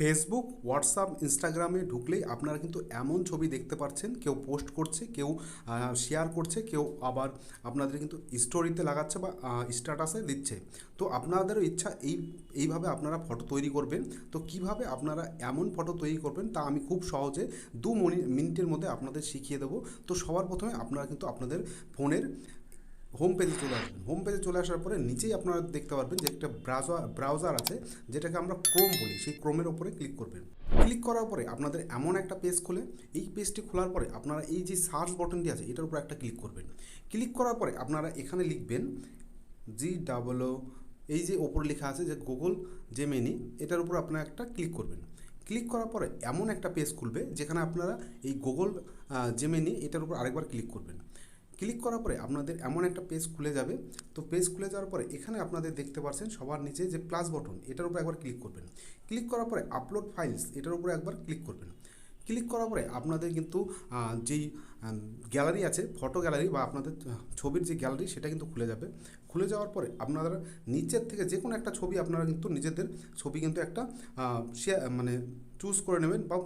Facebook WhatsApp ইনস্টাগ্রামে ঢুকলেই আপনারা কিন্তু এমন ছবি দেখতে পাচ্ছেন, কেউ পোস্ট করছে, কেউ শেয়ার করছে, কেউ আবার আপনাদের কিন্তু স্টোরিতে লাগাচ্ছে বা স্ট্যাটাসে দিচ্ছে। তো আপনাদেরও ইচ্ছা এই, এইভাবে আপনারা ফটো তৈরি করবেন। তো কীভাবে আপনারা এমন ফটো তৈরি করবেন তা আমি খুব সহজে দু মনি- মিনিটের মধ্যে আপনাদের শিখিয়ে দেবো। তো সবার প্রথমে আপনারা কিন্তু আপনাদের ফোনের হোম পেজে চলে আসবেন। হোম পেজে চলে আসার পরে নিচেই আপনারা দেখতে পারবেন যে একটা ব্রাউজার ব্রাউজার আছে, যেটাকে আমরা ক্রোম বলি। সেই ক্রোমের ওপরে ক্লিক করবেন। ক্লিক করার পরে আপনাদের এমন একটা পেজ খুলে এই পেজটি খোলার পরে আপনারা এই যে সার্চ বটনটি আছে, এটার উপর একটা ক্লিক করবেন। ক্লিক করার পরে আপনারা এখানে লিখবেন জি ডাবল এই যে ওপরে লেখা আছে যে গুগল জেমেনি এটার উপর আপনারা একটা ক্লিক করবেন। ক্লিক করার পরে এমন একটা পেজ খুলবে, যেখানে আপনারা এই গুগল জেমেনি এটার উপর আরেকবার ক্লিক করবেন। ক্লিক করার পরে আপনাদের এমন একটা পেজ খুলে যাবে। তো পেজ খুলে যাওয়ার পরে এখানে আপনাদের দেখতে পাচ্ছেন সবার নিচে যে প্লাস বটন এটার উপর একবার ক্লিক করবেন। ক্লিক করার পরে আপলোড ফাইলস এটার উপরে একবার ক্লিক করবেন। ক্লিক করার পরে আপনাদের কিন্তু যেই গ্যালারি আছে ফটো গ্যালারি বা আপনাদের ছবির যে গ্যালারি সেটা কিন্তু খুলে যাবে। খুলে যাওয়ার পরে আপনারা নিচের থেকে যে কোনো একটা ছবি আপনারা কিন্তু নিজেদের ছবি কিন্তু একটা শেয়ার মানে চুজ করে নেবেন বা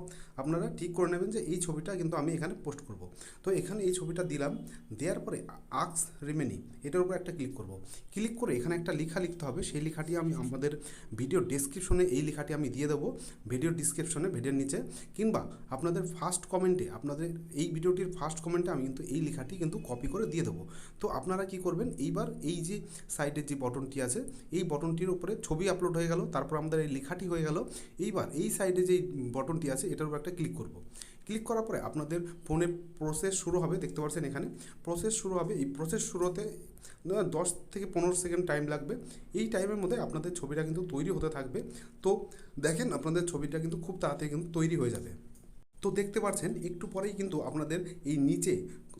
আপনারা ঠিক করে নেবেন যে এই ছবিটা কিন্তু আমি এখানে পোস্ট করব। তো এখানে এই ছবিটা দিলাম, দেওয়ার পরে আক্স রিমেনি, এটার উপর একটা ক্লিক করব। ক্লিক করে এখানে একটা লেখা লিখতে হবে, সেই লেখাটি আমি আমাদের ভিডিও ডেসক্রিপশনে এই লেখাটি আমি দিয়ে দেবো ভিডিও ডিসক্রিপশনে ভিডিওর নিচে। কিংবা আপনাদের ফার্স্ট কমেন্টে আপনাদের এই ভিডিওটির ফার্স্ট কমেন্টে আমি কিন্তু এই লেখাটি কিন্তু কপি করে দিয়ে দেবো। তো আপনারা কি করবেন, এইবার এই যে সাইডের যে বটনটি আছে, এই বটনটির উপরে ছবি আপলোড হয়ে গেল, তারপর আমাদের এই লেখাটি হয়ে গেল। এইবার এই সাইডে যেই বটনটি আছে, এটার উপর একটা ক্লিক করব। ক্লিক করার পরে আপনাদের ফোনে প্রসেস শুরু হবে, দেখতে পাচ্ছেন এখানে। প্রসেস শুরু হবে, এই প্রসেস শুরুতে দশ থেকে পনেরো সেকেন্ড টাইম লাগবে। এই টাইমের মধ্যে আপনাদের ছবিটা কিন্তু তৈরি হতে থাকবে। তো দেখেন, আপনাদের ছবিটা কিন্তু খুব তাড়াতাড়ি কিন্তু তৈরি হয়ে যাবে। তো দেখতে পাচ্ছেন, একটু পরেই কিন্তু আপনাদের এই নিচে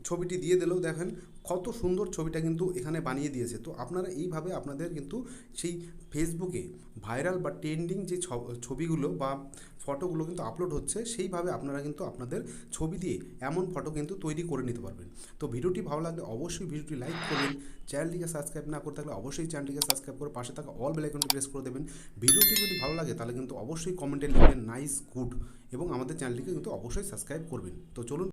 ছবিটি দিয়ে দিলেও দেখেন কত সুন্দর ছবিটা কিন্তু এখানে বানিয়ে দিয়েছে। তো আপনারা এইভাবে আপনাদের কিন্তু সেই ফেসবুকে ভাইরাল বা ট্রেন্ডিং যে ছবিগুলো বা ফটোগুলো কিন্তু আপলোড হচ্ছে, সেইভাবে আপনারা কিন্তু আপনাদের ছবি দিয়ে এমন ফটো কিন্তু তৈরি করে নিতে পারবেন। তো ভিডিওটি ভালো লাগলে অবশ্যই ভিডিওটি লাইক করবেন, চ্যানেলটিকে সাবস্ক্রাইব না করে থাকলে অবশ্যই চ্যানেলটিকে সাবস্ক্রাইব করে পাশে থাকা অল বেল আইকনটি প্রেস করে দেবেন। ভিডিওটি যদি ভালো লাগে তাহলে কিন্তু অবশ্যই কমেন্টে লিখবেন নাইস গুড এবং আমাদের চ্যানেলটিকে কিন্তু অবশ্যই সাবস্ক্রাইব করবেন। তো চলুন